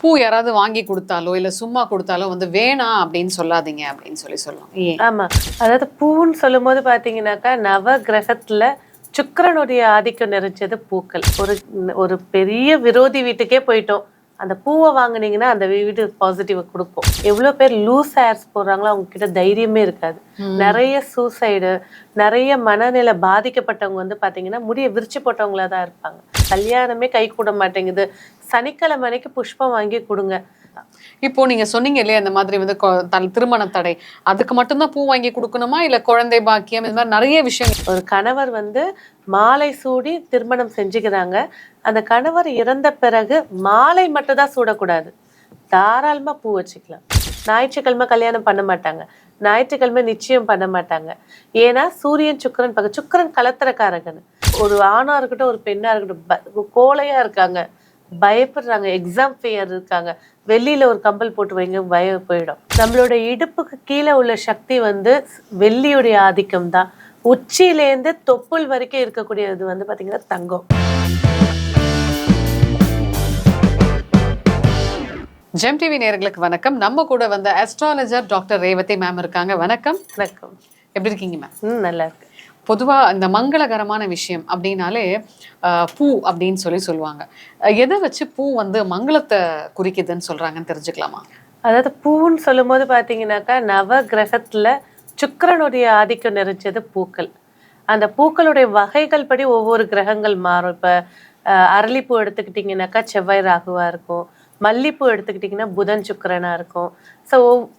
பூ யாராவது வாங்கி கொடுத்தாலோ இல்ல சும்மா கொடுத்தாலோ வந்து வேணாம் அப்படின்னு சொல்லாதீங்க அப்படின்னு சொல்லி சொல்லுவோம் ஆமா. அதாவது பூன்னு சொல்லும்போது பாத்தீங்கன்னாக்கா நவ கிரகத்துல சுக்கிரனுடைய ஆதிக்கம் நிறைஞ்சது பூக்கள். ஒரு ஒரு பெரிய விரோதி வீட்டுக்கே போயிட்டோம். அந்த பூவை வாங்குனீங்கன்னா அந்த வீடு பாசிட்டிவ் கொடுக்கும். எவ்வளவு பேர் லூஸ் ஹேர்ஸ் போடுறாங்களோ அவங்க கிட்ட தைரியமே இருக்காது. நிறைய சூசைடு நிறைய மனநிலை பாதிக்கப்பட்டவங்க வந்து பாத்தீங்கன்னா முடிய விரிச்சு போட்டவங்களா தான் இருப்பாங்க. கல்யாணமே கை கூட மாட்டேங்குது. சனிக்கிழமை அன்னைக்கு புஷ்பம் வாங்கி கொடுங்க. இப்போ நீங்க சொன்னீங்க இல்லையா இந்த மாதிரி வந்து திருமண தடை. அதுக்கு மட்டும்தான் பூ வாங்கி கொடுக்கணுமா? இல்ல குழந்தை பாக்கியம் இந்த மாதிரி நிறைய விஷயங்கள். ஒரு கணவர் வந்து மாலை சூடி திருமணம் செஞ்சுக்கிறாங்க. அந்த கணவர் இறந்த பிறகு மாலை மட்டும் தான் சூடக்கூடாது. தாராளமா பூ வச்சுக்கலாம். ஞாயிற்றுக்கிழமை கல்யாணம் பண்ண மாட்டாங்க. ஞாயிற்றுக்கிழமை நிச்சயம் பண்ண மாட்டாங்க. ஏன்னா சூரியன் சுக்கரன் பக்கம் சுக்கரன் கலத்திரக்காரகன் ஒரு ஆணா இருக்கட்டும் ஒரு பெண்ணா இருக்கட்டும் ப- இருக்காங்க. பயப்படுறாங்க எக்ஸாம் ஃபெயர் இருக்காங்க. வெள்ளியில ஒரு கம்பல் போட்டு வைங்க பயம் போயிடும். நம்மளோட இடுப்புக்கு கீழே உள்ள சக்தி வந்து வெள்ளியுடைய ஆதிக்கம் தான் உச்சியிலேருந்து தொப்புள் வரைக்கும் இருக்கக்கூடியது வந்து பாத்தீங்கன்னா தங்கம். ஜெம் டிவி நேயர்களுக்கு வணக்கம். நம்ம கூட வந்த அஸ்ட்ராலஜர் டாக்டர் ரேவதி மேம் இருக்காங்க. வணக்கம். வணக்கம். எப்படி இருக்கீங்க மேம் நல்லா இருக்கு பொதுவா இந்த மங்களகரமான விஷயம் அப்படின்னாலே பூ அப்படின்னு சொல்லி சொல்லுவாங்க. எதை வச்சு பூ வந்து மங்களத்தை குறிக்குதுன்னு சொல்றாங்கன்னு தெரிஞ்சுக்கலாமா? அதாவது பூன்னு சொல்லும்போது பாத்தீங்கன்னாக்கா நவ கிரகத்துல சுக்கிரனுடைய ஆதிக்கம் நிறைஞ்சது பூக்கள். அந்த பூக்களுடைய வகைகள் படி ஒவ்வொரு கிரகங்கள் மாறும். இப்ப அரளிப்பூ எடுத்துக்கிட்டிங்கனாக்கா செவ்வாய் ராகுவா இருக்கும். மல்லிப்பூ எடுத்துக்கிட்டிங்கன்னா புதன் சுக்கரனாக இருக்கும். ஸோ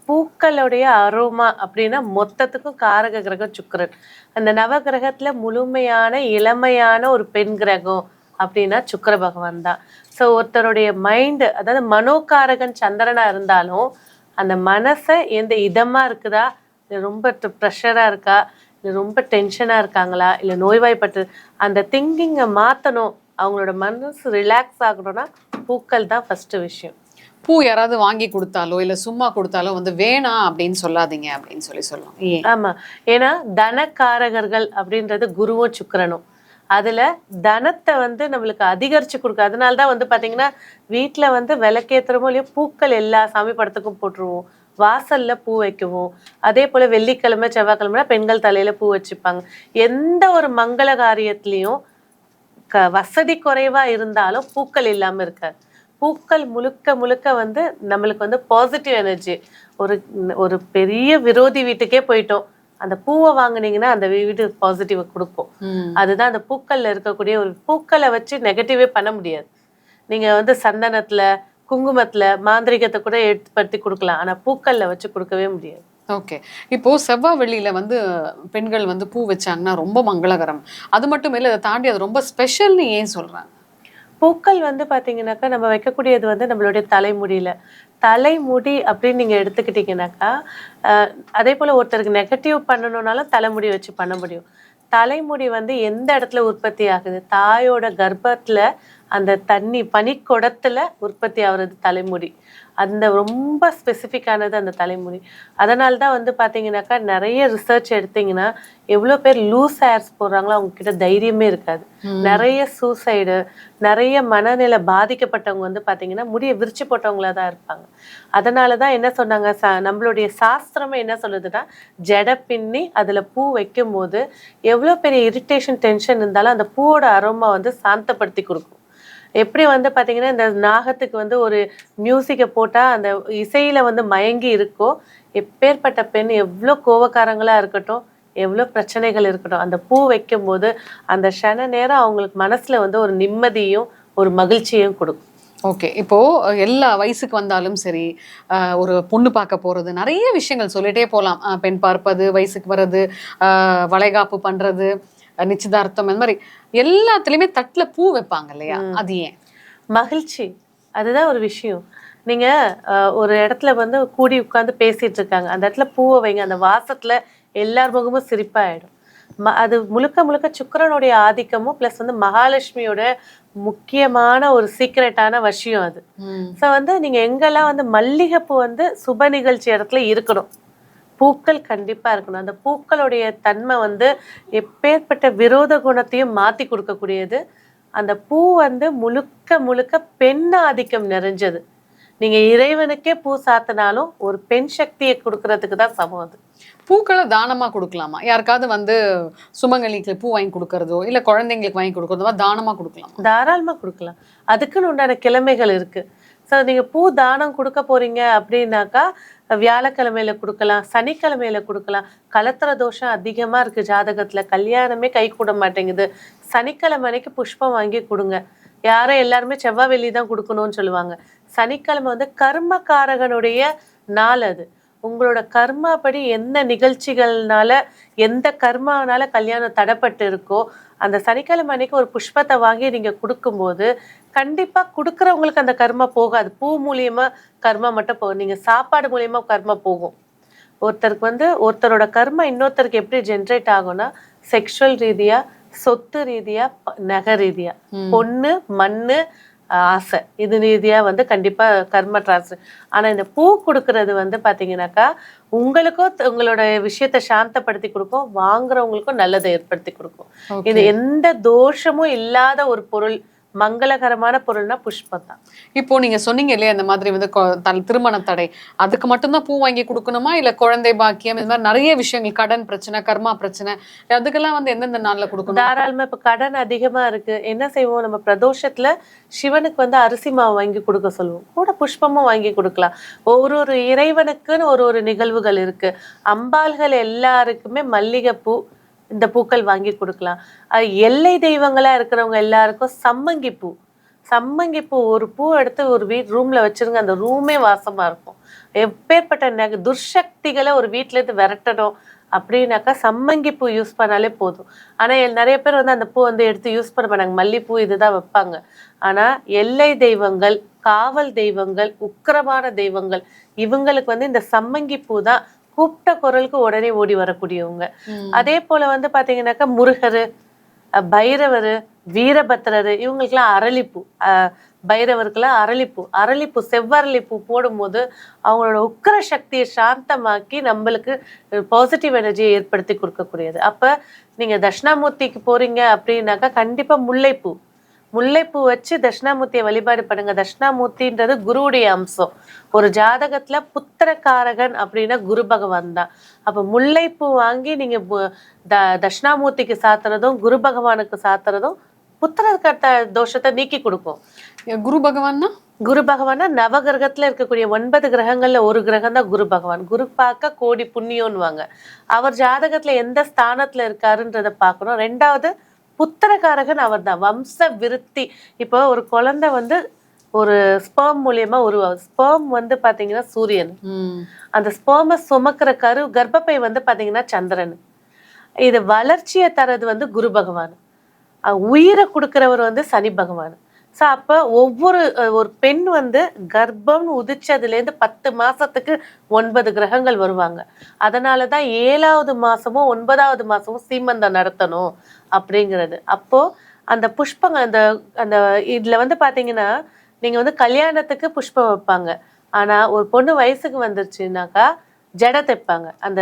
பூக்களுடைய அரோமா அப்படின்னா மொத்தத்துக்கும் காரக கிரகம் சுக்கரன். அந்த நவ கிரகத்தில் முழுமையான இளமையான ஒரு பெண் கிரகம் அப்படின்னா சுக்கர பகவான் தான். ஸோ ஒருத்தருடைய மைண்டு அதாவது மனோகாரகன் சந்திரனாக இருந்தாலும் அந்த மனசை எந்த இதமாக இருக்குதா? இல்லை ரொம்ப ப்ரெஷராக இருக்கா? இல்லை ரொம்ப டென்ஷனாக இருக்காங்களா? இல்லை நோய்வாய்ப்பட்டு அந்த திங்கிங்கை மாற்றணும் அவங்களோட மனசு ரிலாக்ஸ் ஆகணும்னா பூக்கள் தான் ஃபர்ஸ்ட் விஷயம். பூ யாராவது வாங்கி கொடுத்தாலோ இல்ல சும்மா கொடுத்தாலோ வந்து வேணாம் அப்படின்னு சொல்லாதீங்க அப்படின்னு சொல்லி சொல்லுவோம். ஏன்? ஆமா. ஏன்னா தனக்காரகர்கள் அப்படின்றது குருவும் சுக்கிரனும் அதுல தனத்தை வந்து நம்மளுக்கு அதிகரிச்சு கொடுக்க அதனால தான் வந்து பாத்தீங்கன்னா வீட்ல வந்து விளக்கேத்துறமோ இல்லையோ பூக்கள் எல்லா சாமி படத்துக்கும் போட்டுருவோம். வாசல்ல பூ வைக்குவோம். அதே போல வெள்ளிக்கிழமை செவ்வாய்க்கிழமை பெண்கள் தலையில பூ வச்சுப்பாங்க. எந்த ஒரு மங்கள காரியத்திலையும் க வசதி குறைவா இருந்தாலும் பூக்கள் இல்லாம இருக்காது. பூக்கள் முழுக்க முழுக்க வந்து நம்மளுக்கு வந்து பாசிட்டிவ் எனர்ஜி ஒரு ஒரு பெரிய விரோதி வீட்டுக்கே போயிட்டோம். அந்த பூவை வாங்குனீங்கன்னா அந்த வீடு பாசிட்டிவ் கொடுக்கும். அதுதான் அந்த பூக்கள்ல இருக்கக்கூடிய ஒரு பூக்களை வச்சு நெகட்டிவே பண்ண முடியாது. நீங்க வந்து சந்தனத்துல குங்குமத்துல மாந்திரிகத்தை கூட ஏற்படுத்தி கொடுக்கலாம். ஆனா பூக்கள்ல வச்சு கொடுக்கவே முடியாது. ஓகே இப்போ செவ்வாய் வெள்ளியில வந்து பெண்கள் வந்து பூ வச்சாங்கன்னா ரொம்ப மங்களகரம். அது மட்டும் இல்லை அதை தாண்டி அது ரொம்ப ஸ்பெஷல்னு ஏன் சொல்றாங்க? பூக்கள் வந்து பார்த்தீங்கன்னாக்கா நம்ம வைக்கக்கூடியது வந்து நம்மளுடைய தலைமுடியில. தலைமுடி அப்படின்னு நீங்க எடுத்துக்கிட்டீங்கன்னாக்கா அதே போல ஒருத்தருக்கு நெகட்டிவ் பண்ணணுன்னாலும் தலைமுடி வச்சு பண்ண முடியும். தலைமுடி வந்து எந்த இடத்துல உற்பத்தி ஆகுது? தாயோட கர்ப்பத்தில் அந்த தண்ணி பனிக்குடத்துல உற்பத்தி ஆகுறது தலைமுடி. அந்த ரொம்ப ஸ்பெசிஃபிக்கானது அந்த தலைமுடி. அதனால தான் வந்து பாத்தீங்கன்னாக்கா நிறைய ரிசர்ச் எடுத்தீங்கன்னா எவ்வளோ பேர் லூஸ் ஹேர்ஸ் போடுறாங்களோ அவங்க கிட்ட தைரியமே இருக்காது. நிறைய சூசைடு நிறைய மனநிலை பாதிக்கப்பட்டவங்க வந்து பாத்தீங்கன்னா முடிய விரிச்சு போட்டவங்களா தான் இருப்பாங்க. அதனால தான் என்ன சொன்னாங்க ச நம்மளுடைய சாஸ்திரமே என்ன சொல்லுதுன்னா ஜடை பின்னி அதுல பூ வைக்கும் போது எவ்வளோ பெரிய இரிட்டேஷன் டென்ஷன் இருந்தாலும் அந்த பூவோட அரோமா வந்து சாந்தப்படுத்தி கொடுக்கும். எப்படி வந்து பார்த்தீங்கன்னா இந்த நாகத்துக்கு வந்து ஒரு மியூசிக்கை போட்டால் அந்த இசையில் வந்து மயங்கி இருக்கோ எப்பேற்பட்ட பெண் எவ்வளோ கோவக்காரங்களாக இருக்கட்டும் எவ்வளோ பிரச்சனைகள் இருக்கட்டும் அந்த பூ வைக்கும்போது அந்த ஷன நேரம் அவங்களுக்கு மனசில் வந்து ஒரு நிம்மதியும் ஒரு மகிழ்ச்சியும் கொடுக்கும். ஓகே. இப்போது எல்லா வயசுக்கு வந்தாலும் சரி ஒரு பொண்ணு பார்க்க போகிறது நிறைய விஷயங்கள் சொல்லிகிட்டே போகலாம் பெண் பார்ப்பது வயசுக்கு வர்றது வளைகாப்பு பண்ணுறது நிச்சயதார்த்தம் அந்த மாதிரி எல்லாத்துலயுமே தட்டுல பூ வைப்பாங்க இல்லையா? அது ஏன்? மகிழ்ச்சி. அதுதான் ஒரு விஷயம். நீங்க ஒரு இடத்துல வந்து கூடி உட்கார்ந்து பேசிட்டு இருக்காங்க. அந்த இடத்துல பூவை வைங்க. அந்த வாசத்துல எல்லார் முகமும் சிரிப்பாயிடும். அது முழுக்க முழுக்க சுக்கிரனுடைய ஆதிக்கமும் ப்ளஸ் வந்து மகாலட்சுமியோட முக்கியமான ஒரு சீக்ரெட்டான விஷயம் அது. ஸோ வந்து நீங்க எங்கெல்லாம் வந்து மல்லிகைப்பூ வந்து சுப நிகழ்ச்சி இடத்துல இருக்கணும். பூக்கள் கண்டிப்பா இருக்கணும். அந்த பூக்களுடைய தன்மை வந்து எப்பேற்பட்ட விரோத குணத்தையும் மாத்தி கொடுக்கக்கூடியது. அந்த பூ வந்து முழுக்க முழுக்க பெண் ஆதிக்கம் நிறைஞ்சது. நீங்க இறைவனுக்கே பூ சாத்தினாலும் ஒரு பெண் சக்தியை கொடுக்கறதுக்கு தான் சமம் அது. பூக்களை தானமா கொடுக்கலாமா? யாருக்காவது வந்து சுமங்கலிக்கு பூ வாங்கி கொடுக்கறதோ இல்ல குழந்தைங்களுக்கு வாங்கி கொடுக்கறதோ தானமா கொடுக்கலாமா? தாராளமா கொடுக்கலாம். அதுக்குன்னு உண்டான கிழமைகள் இருக்கு. ஸோ நீங்கள் பூ தானம் கொடுக்க போகிறீங்க அப்படின்னாக்கா வியாழக்கிழமையில கொடுக்கலாம் சனிக்கிழமையில கொடுக்கலாம். கலத்திர தோஷம் அதிகமாக இருக்குது ஜாதகத்தில். கல்யாணமே கை கூட மாட்டேங்குது. சனிக்கிழமை அன்னைக்கு புஷ்பம் வாங்கி கொடுங்க. யாரும் எல்லாருமே செவ்வாய் வெள்ளி தான் கொடுக்கணும்னு சொல்லுவாங்க. சனிக்கிழமை வந்து கர்மக்காரகனுடைய நாள் அது. உங்களோட கர்மா எந்த நிகழ்ச்சிகள்னால எந்த கர்மானால கல்யாணம் தடைப்பட்டு இருக்கோ அந்த சனிக்கிழமை அன்னைக்கு ஒரு புஷ்பத்தை வாங்கி நீங்க கொடுக்கும்போது கண்டிப்பா கொடுக்குறவங்களுக்கு அந்த கர்மா போகாது. பூ மூலியமா கர்மா மட்டும் போகும். நீங்க சாப்பாடு மூலியமா கர்மா போகும். ஒருத்தருக்கு வந்து ஒருத்தரோட கர்மா இன்னொருத்தருக்கு எப்படி ஜென்ரேட் ஆகும்னா செக்ஷுவல் ரீதியா சொத்து ரீதியா நகை ரீதியா. பொண்ணு மண்ணு ஆசை. இது ரீதியா வந்து கண்டிப்பா கர்ம டிரான்ஸ்ஃபர் ஆனா இந்த பூ கொடுக்கறது வந்து பாத்தீங்கன்னாக்கா உங்களுக்கும் உங்களோட விஷயத்தை சாந்தப்படுத்தி கொடுக்கும் வாங்குறவங்களுக்கும் நல்லதை ஏற்படுத்தி கொடுக்கும். இது எந்த தோஷமும் இல்லாத ஒரு பொருள். மங்களகரமான பொருள்னா புஷ்பம் தான். இப்போ நீங்க சொன்னீங்க இல்லையா இந்த மாதிரி வந்து திருமண தடை. அதுக்கு மட்டும்தான் பூ வாங்கி கொடுக்கணுமா? இல்ல குழந்தை பாக்கியம் இந்த மாதிரி நிறைய விஷயங்கள் கடன் பிரச்சனை கர்மா பிரச்சனை அதுக்கெல்லாம் வந்து எந்தெந்த நாள்ல கொடுக்கணும்? தாராளமா இப்ப கடன் அதிகமா இருக்கு. என்ன செய்வோம்? நம்ம பிரதோஷத்துல சிவனுக்கு வந்து அரிசி மாவு வாங்கி கொடுக்க சொல்லுவோம். கூட புஷ்பமும் வாங்கி கொடுக்கலாம். ஒரு ஒரு இறைவனுக்குன்னு ஒரு ஒரு நிகழ்வுகள் இருக்கு. அம்பாள்கள் எல்லாருக்குமே மல்லிகைப்பூ இந்த பூக்கள் வாங்கி கொடுக்கலாம். அது எல்லை தெய்வங்களாக இருக்கிறவங்க எல்லாருக்கும் சம்மங்கி பூ. சம்மங்கி பூ ஒரு பூ எடுத்து ஒரு வீட் ரூமில் வச்சிருங்க அந்த ரூமே வாசமாக இருக்கும். எப்பேற்பட்ட நெக துர்சக்திகளை ஒரு வீட்டிலேருந்து விரட்டணும் அப்படின்னாக்கா சம்மங்கி பூ யூஸ் பண்ணாலே போதும். ஆனால் நிறைய பேர் வந்து அந்த பூ வந்து எடுத்து யூஸ் பண்ண மாட்டாங்க. மல்லிப்பூ இதுதான் வைப்பாங்க. ஆனால் எல்லை தெய்வங்கள் காவல் தெய்வங்கள் உக்கிரமான தெய்வங்கள் இவங்களுக்கு வந்து இந்த சம்மங்கி பூ தான் கூப்பிட்ட குரலுக்கு உடனே ஓடி வரக்கூடியவங்க. அதே போல வந்து பாத்தீங்கன்னாக்கா முருகர் பைரவர் வீரபத்திரர் இவங்களுக்கெல்லாம் அரளிப்பூ அஹ், பைரவருக்கெல்லாம் அரளிப்பூ. அரளிப்பூ செவ்வரளிப்பூ போடும்போது அவங்களோட உக்கிர சக்தியை சாந்தமாக்கி நம்மளுக்கு பாசிட்டிவ் எனர்ஜியை ஏற்படுத்தி கொடுக்கக்கூடியது. அப்ப நீங்க தட்சிணாமூர்த்திக்கு போறீங்க அப்படின்னாக்கா கண்டிப்பா முல்லைப்பூ. முல்லைப்பூ வச்சு தட்சிணாமூர்த்தியை வழிபாடு பண்ணுங்க. தட்சிணாமூர்த்தின்றது குருவுடைய அம்சம். ஒரு ஜாதகத்துல புத்திரகாரகன் அப்படின்னா குரு பகவான் தான். அப்ப முல்லைப்பூ வாங்கி நீங்க த- தட்சிணாமூர்த்திக்கு சாத்துறதும் குரு பகவானுக்கு சாத்துறதும் புத்திர தோஷத்தை நீக்கி கொடுக்கும். குரு பகவான்னா? குரு பகவானா நவகிரகத்துல இருக்கக்கூடிய ஒன்பது கிரகங்கள்ல ஒரு கிரகம் தான் குரு பகவான். குரு பார்க்க கோடி புண்ணியம்னுவாங்க அவர் ஜாதகத்துல எந்த ஸ்தானத்துல இருக்காருன்றத பார்க்கணும். ரெண்டாவது புத்திரகாரகன் அவர் தான் வம்ச விருத்தி. இப்போ ஒரு குழந்தை வந்து ஒரு ஸ்பெர்ம் மூலியமா உருவாகும் ஸ்பெர்ம் வந்து பாத்தீங்கன்னா சூரியன். அந்த ஸ்பெர்மை சுமக்கிற கரு கர்ப்பப்பை வந்து பாத்தீங்கன்னா சந்திரன். இது வளர்ச்சியை தரது வந்து குரு பகவான். உயிரை கொடுக்கிறவர் வந்து சனி பகவான். ஸோ அப்போ ஒவ்வொரு ஒரு பெண் வந்து கர்ப்பம்னு உதிச்சதுலேருந்து பத்து மாதத்துக்கு ஒன்பது கிரகங்கள் வருவாங்க. அதனால தான் ஏழாவது மாதமும் ஒன்பதாவது மாதமும் சீமந்தம் நடத்தணும் அப்படிங்கிறது. அப்போ அந்த புஷ்பங்கள் அந்த அந்த இதில் வந்து பார்த்தீங்கன்னா நீங்கள் வந்து கல்யாணத்துக்கு புஷ்பம் வைப்பாங்க. ஆனால் ஒரு பொண்ணு வயசுக்கு வந்துருச்சுனாக்கா ஜடை தைப்பாங்க. அந்த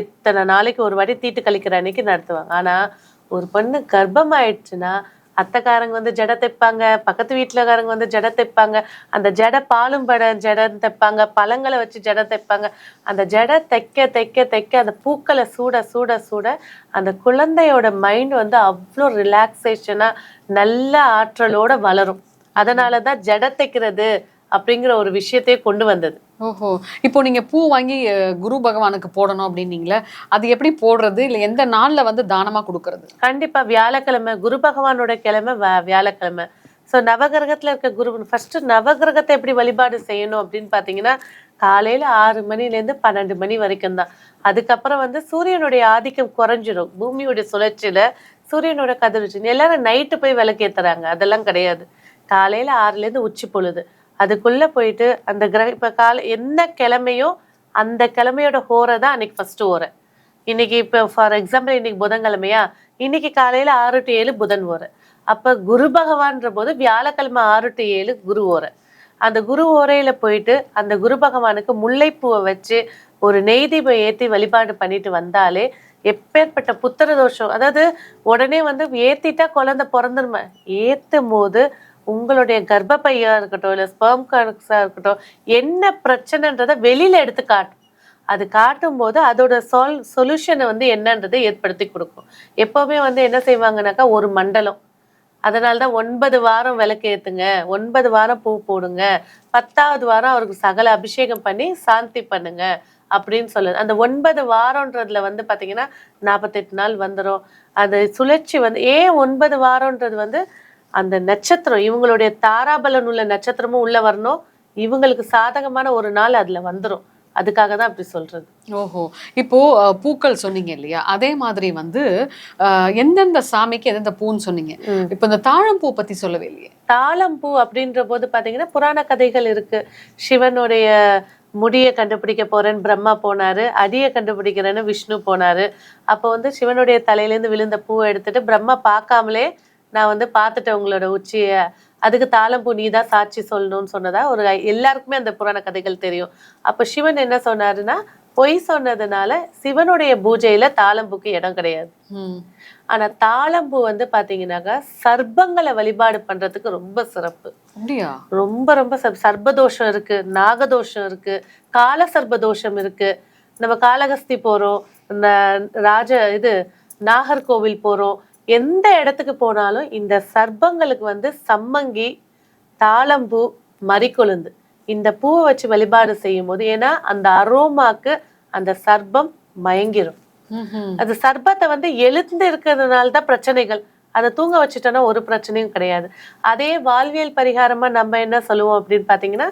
எத்தனை நாளைக்கு ஒரு வாட்டி தீட்டு கழிக்கிற அன்னைக்கு நடத்துவாங்க. ஆனால் ஒரு பொண்ணு கர்ப்பம் ஆயிடுச்சுன்னா அத்தைக்காரங்க வந்து ஜடை தைப்பாங்க பக்கத்து வீட்டுலக்காரங்க வந்து ஜடை தைப்பாங்க அந்த ஜடை பாலும் பட ஜடை தைப்பாங்க பழங்களை வச்சு ஜடை தைப்பாங்க. அந்த ஜடை தைக்க தைக்க தைக்க அந்த பூக்களை சூட சூட சூட அந்த குழந்தையோட மைண்ட் வந்து அவ்வளோ ரிலாக்ஸேஷனாக நல்ல ஆற்றலோட வளரும். அதனாலதான் ஜடை தைக்கிறது அப்படிங்கிற ஒரு விஷயத்தையே கொண்டு வந்தது. ஓஹோ. இப்போ நீங்க பூ வாங்கி குரு பகவானுக்கு போடணும் அப்படின்னீங்களே அது எப்படி போடுறது? இல்ல எந்த நாள்ல வந்து தானமா கொடுக்கறது? கண்டிப்பா. வியாழக்கிழமை குரு பகவானோட கிழமை வியாழக்கிழமை. ஸோ நவகிரகத்துல இருக்க குரு ஃபர்ஸ்ட் நவகிரகத்தை எப்படி வழிபாடு செய்யணும் அப்படின்னு பாத்தீங்கன்னா காலையில ஆறு மணில இருந்து பன்னெண்டு மணி வரைக்கும் தான். அதுக்கப்புறம் வந்து சூரியனுடைய ஆதிக்கம் குறைஞ்சிரும். பூமியோட சுழற்சியில சூரியனோட கதிர்வீச்சு. எல்லாரும் நைட்டு போய் விளக்கேத்துறாங்க. அதெல்லாம் கிடையாது. காலையில ஆறுல இருந்து உச்சி பொழுது. அதுக்குள்ள போயிட்டு அந்த கிரக இப்ப காலை என்ன கிழமையோ அந்த கிழமையோட ஹோரை தான் அன்னைக்கு ஃபர்ஸ்ட் ஓரை. இன்னைக்கு இப்போ ஃபார் எக்ஸாம்பிள் இன்னைக்கு புதன்கிழமையா? இன்னைக்கு காலையில ஆறு டு ஏழு புதன் ஓரை. அப்ப குரு பகவான்ற போது வியாழக்கிழமை ஆறு டு ஏழு குரு ஓரை. அந்த குரு ஓரையில போயிட்டு அந்த குரு பகவானுக்கு முல்லைப்பூவை வச்சு ஒரு நெய் தீபம் வழிபாடு பண்ணிட்டு வந்தாலே எப்பேற்பட்ட புத்திர தோஷம் அதாவது உடனே வந்து ஏத்திட்டா குழந்தை பிறந்துருமே. ஏத்தும் போது உங்களுடைய கர்ப்பப்பையா இருக்கட்டும் இல்ல ஸ்பெர்ம் கனெக்ஸா இருக்கட்டும் என்ன பிரச்சனைன்றதை வெளியில் எடுத்து காட்டும் அது காட்டும் போது அதோட சால் சொல்யூஷனை வந்து என்னன்றதை ஏற்படுத்தி கொடுக்கும். எப்பவுமே வந்து என்ன செய்வாங்கனாக்கா ஒரு மண்டலம். அதனால தான் ஒன்பது வாரம் விளக்கு ஏத்துங்க ஒன்பது வாரம் பூ போடுங்க பத்தாவது வாரம் அவருக்கு சகல அபிஷேகம் பண்ணி சாந்தி பண்ணுங்க அப்படின்னு சொல்லுது. அந்த ஒன்பது வாரம்ன்றதுல வந்து பாத்தீங்கன்னா நாற்பத்தெட்டு நாள் வந்துடும் அது சுழற்சி வந்து ஏன் ஒன்பது வாரம்ன்றது வந்து அந்த நட்சத்திரம் இவங்களுடைய தாராபலன் உள்ள நட்சத்திரமும் உள்ள வரணும். இவங்களுக்கு சாதகமான ஒரு நாள் அதுல வந்துரும். அதுக்காக தான் அப்படி சொல்றது. ஓஹோ. இப்போ பூக்கள் சொன்னீங்க இல்லையா? அதே மாதிரி வந்து எந்தெந்த சாமிக்கு எந்தெந்த பூன்னு சொன்னீங்க? இப்போ இந்த தாழம்பூ பத்தி சொல்லவே இல்லையே. தாளம்பூ அப்படின்ற போது பாத்தீங்கன்னா புராண கதைகள் இருக்கு. சிவனுடைய முடியை கண்டுபிடிக்க போறேன்னு பிரம்மா போனாரு அடியை கண்டுபிடிக்கிறேன்னு விஷ்ணு போனாரு. அப்போ வந்து சிவனுடைய தலையிலேருந்து விழுந்த பூவை எடுத்துட்டு பிரம்மா பார்க்காமலே நான் வந்து பார்த்துட்டேன் உங்களோட உச்சிய. அதுக்கு தாளம்பூ நீ தான் சாட்சி சொல்லணும்னு சொன்னதா? ஒரு எல்லாருக்குமே அந்த புராண கதைகள் தெரியும். அப்போ சிவன் என்ன சொன்னாருன்னா பொய் சொன்னதுனால சிவனுடைய பூஜையில தாளம்பூக்கு இடம் கிடையாது. ஆனா தாளம்பூ வந்து பாத்தீங்கன்னாக்கா சர்ப்பங்களை வழிபாடு பண்றதுக்கு ரொம்ப சிறப்பு. ரொம்ப ரொம்ப சர்- சர்ப்பதோஷம் இருக்கு நாகதோஷம் இருக்கு கால சர்ப்பதோஷம் இருக்கு. நம்ம காளகஸ்தி போறோம் ராஜ இது நாகர்கோவில் போறோம். எந்த இடத்துக்கு போனாலும் இந்த சர்ப்பங்களுக்கு வந்து சம்மங்கி தாளம்பூ மறிக்கொழுந்து. இந்த பூவை வச்சு வழிபாடு செய்யும் போது ஏன்னா அந்த அரோமாக்கு அந்த சர்ப்பம் மயங்கிரும். அது சர்பத்தை வந்து எழுந்து இருக்கிறதுனால தான் பிரச்சனைகள். அதை தூங்க வச்சுட்டோன்னா ஒரு பிரச்சனையும் கிடையாது. அதே வாழ்வியல் பரிகாரமா நம்ம என்ன சொல்லுவோம் அப்படின்னு பாத்தீங்கன்னா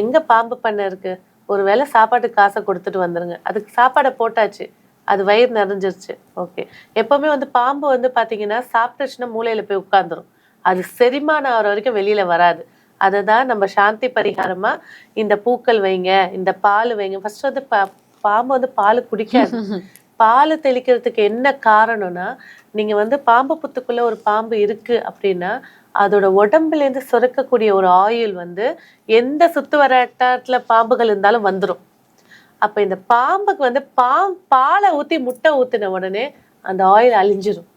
எங்க பாம்பு பண்ணை இருக்கு? ஒருவேளை சாப்பாட்டுக்கு காசை கொடுத்துட்டு வந்துருங்க. அதுக்கு சாப்பாடை போட்டாச்சு. அது வயிறு நிறைஞ்சிருச்சு. ஓகே எப்பவுமே வந்து பாம்பு வந்து பாத்தீங்கன்னா சாப்பிட்டுச்சுன்னா மூளையில போய் உட்கார்ந்துரும். அது செரிமானம் ஆகிற வரைக்கும் வெளியில வராது. அதை தான் நம்ம சாந்தி பரிகாரமா இந்த பூக்கள் வைங்க இந்த பால் வைங்க. ஃபர்ஸ்ட் வந்து பா- பாம்பு வந்து பால் குடிக்காது. பால் தெளிக்கிறதுக்கு என்ன காரணம்னா நீங்க வந்து பாம்பு புத்துக்குள்ள ஒரு பாம்பு இருக்கு அப்படின்னா அதோட உடம்புல இருந்து சுரக்கக்கூடிய ஒரு ஆயில் வந்து எந்த சுத்து வட்டாரத்துல பாம்புகள் இருந்தாலும் வந்துரும். அப்ப இந்த பாம்புக்கு வந்து பாம் பாலை ஊத்தி முட்டை ஊத்தின உடனே அந்த ஆயில் அழிஞ்சிரும்.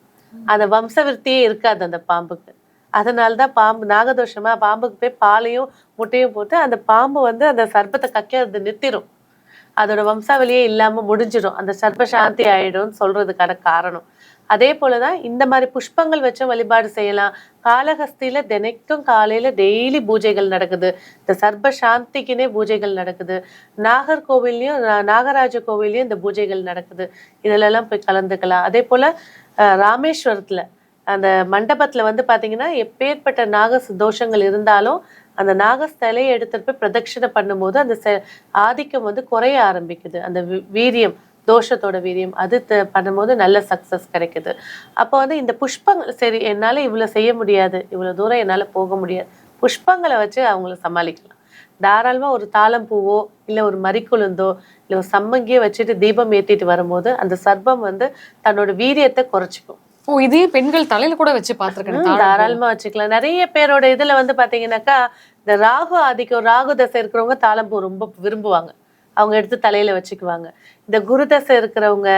அந்த வம்சவிருத்தியே இருக்காது அந்த பாம்புக்கு. அதனால தான் பாம்பு நாகதோஷமா பாம்புக்கு போய் பாலையும் முட்டையும் போட்டு அந்த பாம்பு வந்து அந்த சர்ப்பத்தை கக்கிறது நிறுத்திரும். அதோட வம்சாவளியே இல்லாம முடிஞ்சிடும் அந்த சர்ப சாந்தி ஆயிடும்னு சொல்றதுக்கான காரணம். அதே போலதான் இந்த மாதிரி புஷ்பங்கள் வச்சும் வழிபாடு செய்யலாம். காலஹஸ்தியில் தினைக்கும் காலையில் டெய்லி பூஜைகள் நடக்குது. இந்த சர்ப சாந்திக்குனே பூஜைகள் நடக்குது. நாகர்கோவில்லையும் நாகராஜ கோவில்லையும் இந்த பூஜைகள் நடக்குது. இதிலெல்லாம் போய் கலந்துக்கலாம். அதே போல் ராமேஸ்வரத்தில் அந்த மண்டபத்தில் வந்து பார்த்தீங்கன்னா எப்பேற்பட்ட நாக தோஷங்கள் இருந்தாலும் அந்த நாகஸ்தலையை எடுத்துகிட்டு போய் பிரதட்சிணை பண்ணும்போது அந்த ச ஆதிக்கம் வந்து குறைய ஆரம்பிக்குது. அந்த வி- வீரியம் தோஷத்தோட வீரியம் அது பண்ணும்போது நல்ல சக்சஸ் கிடைக்குது. அப்போ வந்து இந்த புஷ்பங்கள் சரி என்னால இவ்வளவு செய்ய முடியாது இவ்வளவு தூரம் என்னால போக முடியாது. புஷ்பங்களை வச்சு அவங்கள சமாளிக்கலாம். தாராளமா ஒரு தாளம் பூவோ இல்ல ஒரு மறிக்குழுந்தோ இல்ல ஒரு சம்மங்கியோ வச்சுட்டு தீபம் ஏத்திட்டு வரும்போது அந்த சர்ப்பம் வந்து தன்னோட வீரியத்தை குறைச்சிக்கும். ஓ இதே பெண்கள் தலையில கூட வச்சு பார்த்திருக்கேன். தாராளமா வச்சுக்கலாம். நிறைய பேரோட இதுல வந்து பாத்தீங்கன்னாக்கா இந்த ராகு ஆதிக்கம் ராகு தசை இருக்கிறவங்க தாளம்பூ ரொம்ப விரும்புவாங்க. அவங்க எடுத்து தலையில வச்சுக்குவாங்க. இந்த குரு தசை இருக்கிறவங்க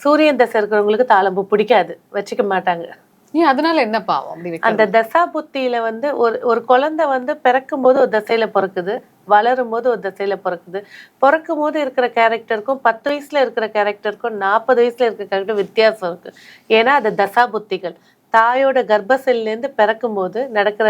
சூரியன் தசை இருக்கிறவங்களுக்கு தாளம்பூ பிடிக்காது. வச்சுக்க மாட்டாங்க. ஏன் அதனால என்ன பாவம்? அந்த தசா புத்தியில வந்து ஒரு ஒரு குழந்தை வந்து பிறக்கும் போது ஒரு தசையில பிறக்குது. வளரும் போது ஒரு தசையில பிறக்குது. பிறக்கும் போது இருக்கிற கேரக்டருக்கும் பத்து வயசுல இருக்கிற கேரக்டருக்கும் நாற்பது வயசுல இருக்கிற கேரக்டர் வித்தியாசம் இருக்கு. ஏன்னா அது தசா புத்திகள். தாயோட கர்ப்ப இருந்து பிறக்கும் போது நடக்கிற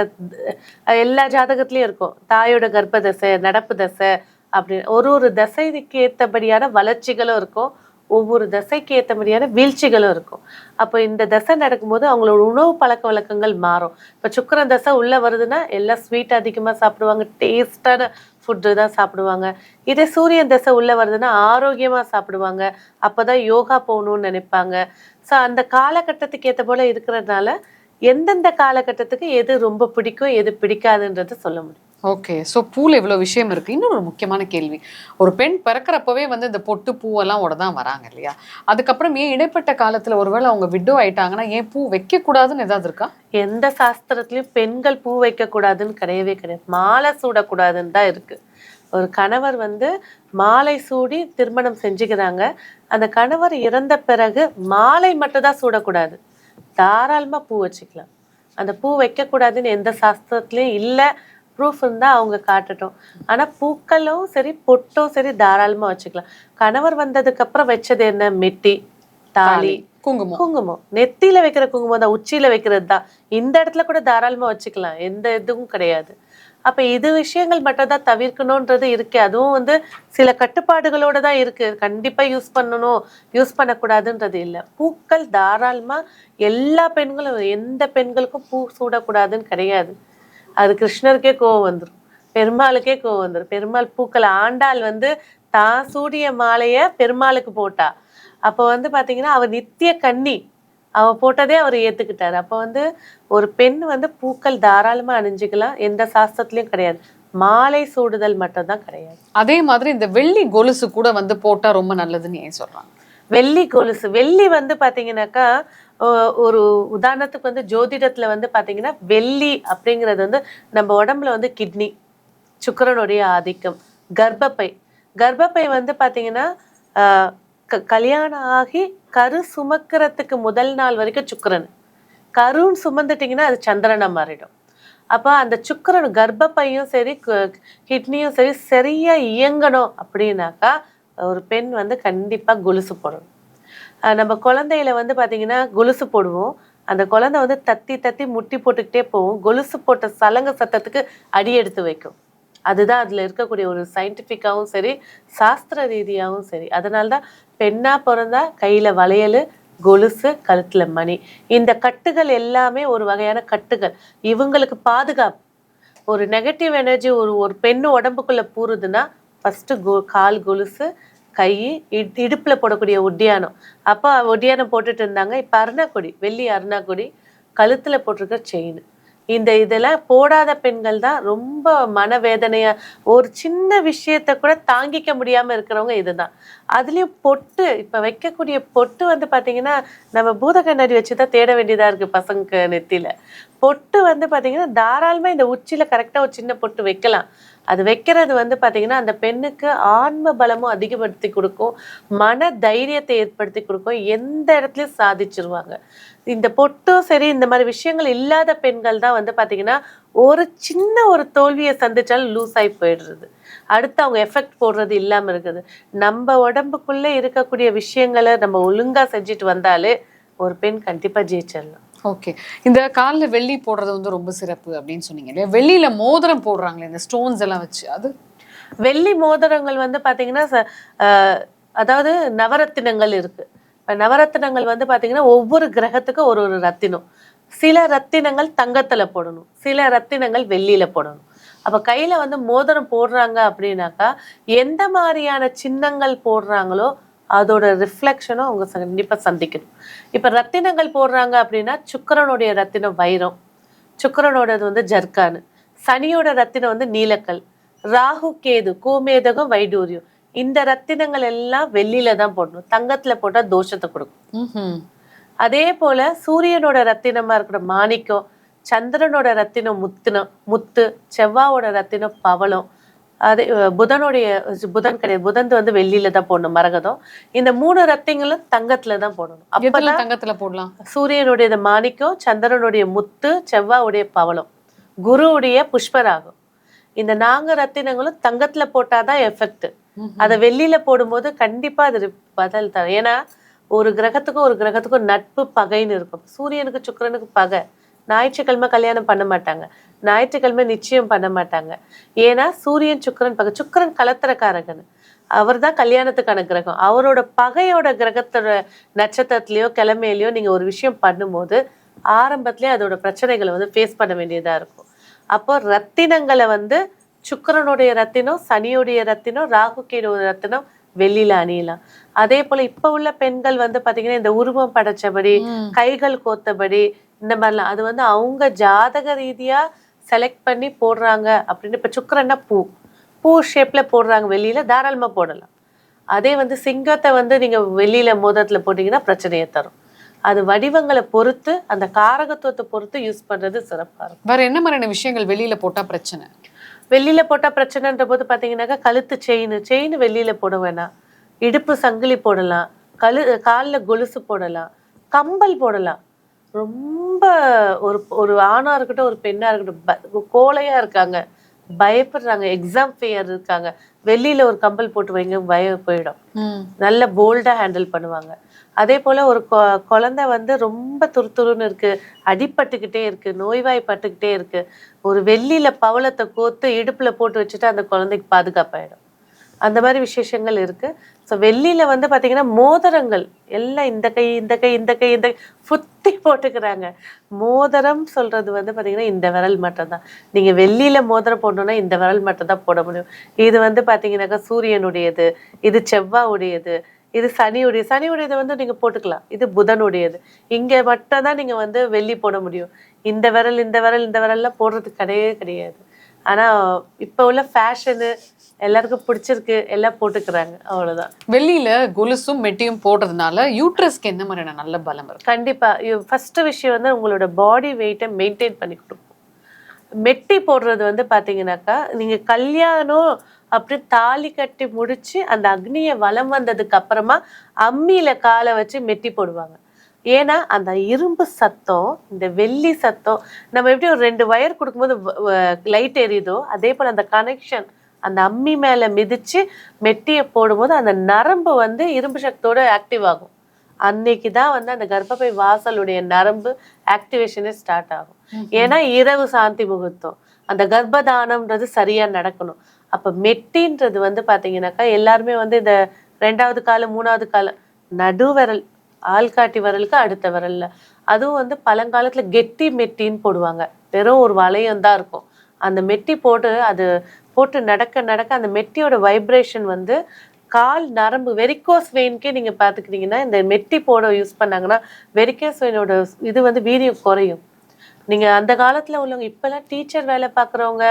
எல்லா ஜாதகத்திலயும் இருக்கும். தாயோட கர்ப்ப தசை நடப்பு தசை அப்படி ஒரு ஒரு தசைக்கு ஏற்றபடியான வளர்ச்சிகளும் இருக்கும். ஒவ்வொரு தசைக்கு ஏத்தபடியான வீழ்ச்சிகளும் இருக்கும். அப்போ இந்த தசை நடக்கும்போது அவங்களோட உணவு பழக்க வழக்கங்கள் மாறும். இப்போ சுக்கிரன் தசை உள்ளே வருதுன்னா எல்லாம் ஸ்வீட் அதிகமாக சாப்பிடுவாங்க. டேஸ்டான ஃபுட்டு தான் சாப்பிடுவாங்க. இதே சூரியன் தசை உள்ளே வருதுன்னா ஆரோக்கியமாக சாப்பிடுவாங்க. அப்போ தான் யோகா போகணும்னு நினைப்பாங்க. ஸோ அந்த காலகட்டத்துக்கு ஏற்ற போல இருக்கிறதுனால எந்தெந்த காலகட்டத்துக்கு எது ரொம்ப பிடிக்கும் எது பிடிக்காதுன்றது சொல்ல முடியும். ஓகே ஸோ பூவில் இவ்வளவு விஷயம் இருக்கு. இன்னொரு ஒரு முக்கியமான கேள்வி. ஒரு பெண் பிறக்கிறப்பவே வந்து இந்த பொட்டு பூவெல்லாம் தான் வராங்க இல்லையா? அதுக்கப்புறம் ஏன் இடைப்பட்ட காலத்துல ஒருவேளை அவங்க விடோ ஆயிட்டாங்கன்னா ஏன் பூ வைக்கக்கூடாதுன்னு ஏதாவது இருக்கா? எந்த சாஸ்திரத்துலையும் பெண்கள் பூ வைக்கக்கூடாதுன்னு கிடையவே கிடையாது. மாலை சூடக்கூடாதுன்னு தான் இருக்கு. ஒரு கணவர் வந்து மாலை சூடி திருமணம் செஞ்சுக்கிறாங்க. அந்த கணவர் இறந்த பிறகு மாலை மட்டும் தான் சூடக்கூடாது. தாராளமா பூ வச்சுக்கலாம். அந்த பூ வைக்கக்கூடாதுன்னு எந்த சாஸ்திரத்துலயும் இல்ல. ப்ரூஃப் இருந்தா அவங்க காட்டட்டும். ஆனா பூக்களும் சரி பொட்டும் சரி தாராளமா வச்சுக்கலாம். கணவர் வந்ததுக்கு அப்புறம் வச்சது என்ன? மெட்டி தாலி குங்குமம். குங்குமம். நெத்தியில வைக்கிற குங்குமம் தான் உச்சியில வைக்கிறது தான். இந்த இடத்துல கூட தாராளமா வச்சுக்கலாம். எந்த இதுவும் கிடையாது. அப்ப இது விஷயங்கள் மட்டும் தான் தவிர்க்கணும்ன்றது இருக்கு. அதுவும் வந்து சில கட்டுப்பாடுகளோட தான் இருக்கு. கண்டிப்பா யூஸ் பண்ணணும். யூஸ் பண்ணக்கூடாதுன்றது இல்ல. பூக்கள் தாராளமா எல்லா பெண்களும் எந்த பெண்களுக்கும் பூ சூடக்கூடாதுன்னு கிடையாது. அது கிருஷ்ணருக்கே கோவம் வந்துடும் பெருமாளுக்கே கோவம் வந்துடும் பெருமாள் பூக்களை ஆண்டாள் வந்து தான் சூடிய மாலைய பெருமாளுக்கு போட்டா. அப்போ வந்து பாத்தீங்கன்னா அவர் நித்திய கன்னி. அவ போட்டதே அவர் ஏத்துக்கிட்டாரு. அப்போ வந்து ஒரு பெண் வந்து பூக்கள் தாராளமா அணிஞ்சுக்கலாம். எந்த சாஸ்திரத்துலயும் கிடையாது. மாலை சூடுதல் மட்டும் தான் கிடையாது. அதே மாதிரி இந்த வெள்ளி கொலுசு கூட வந்து போட்டா ரொம்ப நல்லதுன்னு ஏன் சொல்றாங்க? வெள்ளி கொலுசு. வெள்ளி வந்து பாத்தீங்கன்னாக்கா ஒரு உதாரணத்துக்கு வந்து ஜோதிடத்தில் வந்து பார்த்தீங்கன்னா வெள்ளி அப்படிங்கிறது வந்து நம்ம உடம்புல வந்து கிட்னி சுக்கிரனுடைய ஆதிக்கம் கர்ப்பப்பை. கர்ப்பப்பை வந்து பார்த்தீங்கன்னா க- கல்யாணம் ஆகி கரு சுமக்கிறதுக்கு முதல் நாள் வரைக்கும் சுக்கிரன். கருன்னு சுமந்துட்டீங்கன்னா அது சந்திரனை மாறிடும். அப்போ அந்த சுக்கிரன் கர்ப்பப்பையும் சரி கிட்னியும் சரி சரியாக இயங்கணும் அப்படின்னாக்கா ஒரு பெண் வந்து கண்டிப்பாக கொலுசு போடணும். நம்ம குழந்தையில வந்து பாத்தீங்கன்னா கொலுசு போடுவோம். அந்த குழந்தை வந்து தத்தி தத்தி முட்டி போட்டுக்கிட்டே போகும். கொலுசு போட்ட சலங்க சத்தத்துக்கு அடி எடுத்து வைக்கும். அதுதான் அதுல இருக்கக்கூடிய ஒரு சயின்டிஃபிக்காகவும் சரி சாஸ்திர ரீதியாவும் சரி. அதனால தான் பெண்ணா பிறந்தா கையில வளையல் கொலுசு கழுத்துல மணி. இந்த கட்டுகள் எல்லாமே ஒரு வகையான கட்டுகள். இவங்களுக்கு பாதுகாப்பு. ஒரு நெகட்டிவ் எனர்ஜி ஒரு ஒரு பெண்ணு உடம்புக்குள்ள பூருதுன்னா ஃபர்ஸ்ட் கோ கால் கொலுசு கை இடு- இடுப்புல போடக்கூடிய ஒட்டியானம் அப்போ ஒட்டியானம் போட்டுட்டு இருந்தாங்க. இப்ப அருணாக்குடி வெள்ளி அருணாக்குடி கழுத்துல போட்டிருக்க செயின். இந்த இதெல்லாம் போடாத பெண்கள் தான் ரொம்ப மனவேதனையா ஒரு சின்ன விஷயத்த கூட தாங்கிக்க முடியாம இருக்கிறவங்க இதுதான். அதுலயும் பொட்டு இப்ப வைக்கக்கூடிய பொட்டு வந்து பாத்தீங்கன்னா நம்ம பூத கண்ணாடி வச்சுதான் தேட வேண்டியதா இருக்கு பசங்க நெத்தியில. பொட்டு வந்து பாத்தீங்கன்னா தாராளமா இந்த உச்சியில கரெக்டா ஒரு சின்ன பொட்டு வைக்கலாம். அது வைக்கிறது வந்து பார்த்திங்கன்னா அந்த பெண்ணுக்கு ஆன்ம பலமும் அதிகப்படுத்தி கொடுக்கும் மன தைரியத்தை ஏற்படுத்தி கொடுக்கும் எந்த இடத்துலையும் சாதிச்சிருவாங்க. இந்த பொட்டும் சரி இந்த மாதிரி விஷயங்கள் இல்லாத பெண்கள் தான் வந்து பார்த்திங்கன்னா ஒரு சின்ன ஒரு தோல்வியை சந்திச்சாலும் லூஸ் ஆகி போயிடுறது. அடுத்து அவங்க எஃபெக்ட் போடுறது இல்லாமல் இருக்குது. நம்ம உடம்புக்குள்ளே இருக்கக்கூடிய விஷயங்களை நம்ம ஒழுங்காக செஞ்சுட்டு வந்தாலே ஒரு பெண் கண்டிப்பாக ஜெயிச்சிடலாம். ஓகே இந்த காலில் வெள்ளி போடுறது வந்து ரொம்ப சிறப்பு அப்படின்னு சொன்னீங்க இல்லையா? வெள்ளியில மோதிரம் போடுறாங்களே இந்த ஸ்டோன்ஸ் எல்லாம் வச்சு அது? வெள்ளி மோதிரங்கள் வந்து பார்த்தீங்கன்னா ச- அதாவது நவரத்தினங்கள் இருக்கு. இப்போ நவரத்தினங்கள் வந்து பார்த்தீங்கன்னா ஒவ்வொரு கிரகத்துக்கும் ஒரு ஒரு ரத்தினம். சில ரத்தினங்கள் தங்கத்தில் போடணும். சில ரத்தினங்கள் வெள்ளியில் போடணும். அப்போ கையில் வந்து மோதிரம் போடுறாங்க அப்படின்னாக்கா எந்த மாதிரியான சின்னங்கள் போடுறாங்களோ அதோட ரிஃப்ளெக்ஷனும் அவங்க கண்டிப்பா சந்திக்கணும். இப்ப ரத்தினங்கள் போடுறாங்க அப்படின்னா சுக்கிரனுடைய ரத்தினம் வைரம். சுக்கிரனோடது வந்து ஜர்கானு சனியோட ரத்தினம் வந்து நீலக்கல். ராகு கேது கோமேதகம் வைடூரியம். இந்த ரத்தினங்கள் எல்லாம் வெள்ளியில தான் போடணும். தங்கத்துல போட்டா தோஷத்தை கொடுக்கும். அதே போல சூரியனோட ரத்தினமா இருக்கிற மாணிக்கம் சந்திரனோட ரத்தினம் முத்துனம் முத்து செவ்வாவோட ரத்தினம் பவளம் அதே புதனுடைய புதன் கிடையாது புதன் வந்து வெள்ளியில தான் போடணும் மரகதம். இந்த மூணு ரத்திங்களும் தங்கத்துல தான் போடணும். அப்பதான் தங்கத்துல போடலாம்? சூரியனுடைய மாணிக்கம் சந்திரனுடைய முத்து செவ்வாவுடைய பவளம் குருவுடைய புஷ்பராகம். இந்த நான்கு ரத்தினங்களும் தங்கத்துல போட்டாதான் எஃபெக்ட். அதை வெள்ளியில போடும்போது கண்டிப்பா அது பதில் தரும். ஏன்னா ஒரு கிரகத்துக்கும் ஒரு கிரகத்துக்கும் நட்பு பகைன்னு இருக்கும். சூரியனுக்கு சுக்கிரனுக்கு பகை. ஞாயிற்றுக்கிழமை கல்யாணம் பண்ண மாட்டாங்க. ஞாயிற்றுக்கிழமை நிச்சயம் பண்ண மாட்டாங்க. ஏன்னா சூரியன் சுக்கிரன் பகை சுக்கிரன் கலத்திரக்காரகன். அவர் தான் கல்யாணத்துக்கான கிரகம். அவரோட பகையோட கிரகத்தோட நட்சத்திரத்திலயோ கிழமையிலயோ நீங்க ஒரு விஷயம் பண்ணும்போது ஆரம்பத்திலே அதோட பிரச்சனைகளை வந்து ஃபேஸ் பண்ண வேண்டியதா இருக்கும். அப்போ ரத்தினங்களை வந்து சுக்கிரனுடைய ரத்தினம் சனியுடைய ரத்தினம் ராகு கேதுவோட ரத்தினம் வெள்ளியில அணியலாம். அதே போல இப்ப உள்ள பெண்கள் வந்து பாத்தீங்கன்னா இந்த உருவம் படைச்சபடி. கைகள் கோத்தபடி இந்த மாதிரிலாம். அது வந்து அவங்க ஜாதக ரீதியா செலக்ட் பண்ணி போடுறாங்க அப்படின்னு இப்ப சுக்கிரன்னா பூ. பூ ஷேப்ல போடுறாங்க வெளியில தாராளமா போடலாம். அதே வந்து சிங்கத்தை வந்து நீங்க வெளியில மோதிரத்துல போட்டீங்கன்னா பிரச்சனையை தரும். அது வடிவங்களை பொறுத்து அந்த காரகத்துவத்தை பொறுத்து யூஸ் பண்றது சிறப்பா இருக்கும். வேற என்ன மாதிரியான விஷயங்கள் வெளியில போட்டா பிரச்சனை? வெளியில போட்டா பிரச்சனைன்ற போது பாத்தீங்கன்னாக்கா கழுத்து செயின் செயின் வெளியில போட வேணாம். இடுப்பு சங்கிலி போடலாம். கழு காலில் கொலுசு போடலாம். கம்பல் போடலாம். ரொம்ப ஒரு ஒரு ஆணா இருக்கட்டும் ஒரு பெண்ணா இருக்கட்டும் கோழையா இருக்காங்க. பயப்படுறாங்க. எக்ஸாம் ஃபெயர் இருக்காங்க. வெளியில ஒரு கம்பல் போட்டு வைங்க பயம் போயிடும். நல்ல போல்டா ஹேண்டில் பண்ணுவாங்க. அதே போல ஒரு குழந்தை வந்து ரொம்ப துருதுருன்னு இருக்கு. அடிபட்டுக்கிட்டே இருக்கு. நோய்வாய்ப்பட்டுக்கிட்டே இருக்கு. ஒரு வெள்ளியில பவளத்தை கோத்து இடுப்புல போட்டு வச்சுட்டு அந்த குழந்தைக்கு பாதுகாப்பாயிடும். அந்த மாதிரி விசேஷங்கள் இருக்கு. ஸோ வெள்ளியில் வந்து பார்த்திங்கன்னா மோதிரங்கள். எல்லாம் இந்த கை இந்த கை இந்த கை இந்த கை சுத்தி போட்டுக்கிறாங்க. மோதிரம் சொல்கிறது வந்து பார்த்திங்கன்னா இந்த விரல் மட்டும் தான் நீங்கள் வெள்ளியில் மோதிரம் போடணுன்னா இந்த விரல் மட்டும் தான் போட முடியும். இது வந்து பார்த்தீங்கன்னாக்கா சூரியனுடையது இது செவ்வாயுடையது இது சனியுடைய சனியுடையது வந்து நீங்கள் போட்டுக்கலாம். இது புதனுடையது. இங்கே மட்டும் தான் நீங்கள் வந்து வெள்ளி போட முடியும். இந்த விரல் இந்த விரல் இந்த விரல்லாம் போடுறது கிடையவே கிடையாது. ஆனா இப்ப உள்ள ஃபேஷனு எல்லாருக்கும் பிடிச்சிருக்கு எல்லாம் போட்டுக்கிறாங்க. அவ்வளவுதான். வெள்ளியில கொலுசும் மெட்டியும் போடுறதுனால யூட்ரஸ்க்கு என்ன மாதிரியான நல்ல பலம் இருக்கு? கண்டிப்பா. ஃபர்ஸ்ட் விஷயம் வந்து உங்களோட பாடி வெயிட்டை மெயின்டைன் பண்ணி கொடுக்கும். மெட்டி போடுறது வந்து பாத்தீங்கன்னாக்கா நீங்க கல்யாணம் அப்படி தாலி கட்டி முடிச்சு அந்த அக்னியை வலம் வந்ததுக்கு அப்புறமா அம்மியில காலை வச்சு மெட்டி போடுவாங்க. ஏன்னா அந்த இரும்பு சத்தம் இந்த வெள்ளி சத்தம் நம்ம எப்படி ஒரு ரெண்டு வயர் கொடுக்கும்போது லைட் எரியுதோ அதே போல அந்த கனெக்ஷன் அந்த அம்மி மேல மிதிச்சு மெட்டியை போடும்போது அந்த நரம்பு வந்து இரும்பு சக்தியோட ஆக்டிவ் ஆகும். அன்னைக்கு தான் வந்து அந்த கர்ப்பப்பை வாசலுடைய நரம்பு ஆக்டிவேஷனே ஸ்டார்ட் ஆகும். ஏன்னா இரவு சாந்தி முகூர்த்தம். அந்த கர்ப்பதானம்ன்றது சரியா நடக்கணும். அப்ப மெட்டின்றது வந்து பாத்தீங்கன்னாக்கா எல்லாருமே வந்து இந்த ரெண்டாவது காலம் மூணாவது காலம் நடுவிரல் ஆள்காட்டி விரலுக்கு அடுத்த வரல அதுவும் வந்து பழங்காலத்தில் கெட்டி மெட்டின்னு போடுவாங்க. வெறும் ஒரு வளையம் தான் இருக்கும். அந்த மெட்டி போட்டு அது போட்டு நடக்க நடக்க அந்த மெட்டியோட வைப்ரேஷன் வந்து கால் நரம்பு வெரிக்கோஸ் வெயின்க்கே நீங்கள் பார்த்துக்கிட்டிங்கன்னா இந்த மெட்டி போட யூஸ் பண்ணாங்கன்னா வெரிக்கோஸ் வெயினோட இது வந்து வீரியம் குறையும். நீங்கள் அந்த காலத்தில் உள்ளவங்க இப்போல்லாம் டீச்சர் வேலை பார்க்குறவங்க